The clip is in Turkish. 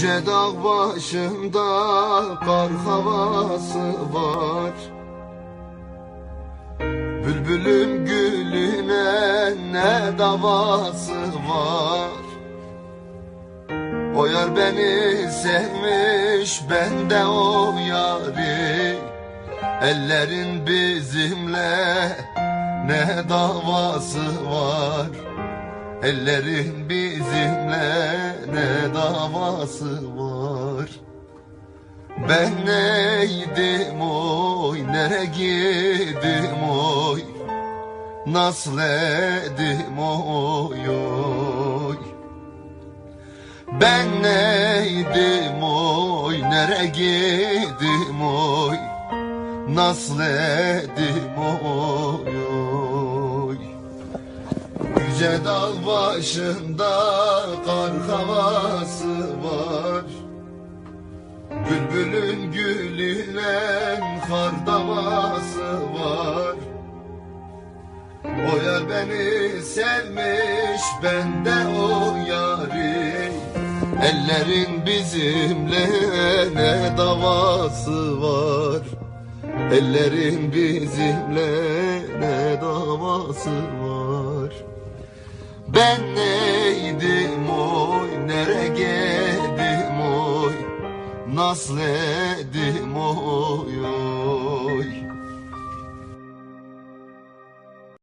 Yüce dağ başında kar havası var. Bülbülün gülüne ne davası var? O yar beni sevmiş ben de o yari Ellerin bizimle ne davası var Ellerin bizimle ne davası var? Ben neydim oy nere gidim oy? Nasıl edim oy oy. Ben neydim oy nere gidim oy? Nasıl edim oy Yüce dağ başında kar havası var. Bülbülün gülüyle kar davası var. O beni sevmiş ben de o yari. Ellerin bizimle ne davası var? Ellerin bizimle ne davası var ben neydim oy, nere geldim oy, nasıl oy oy.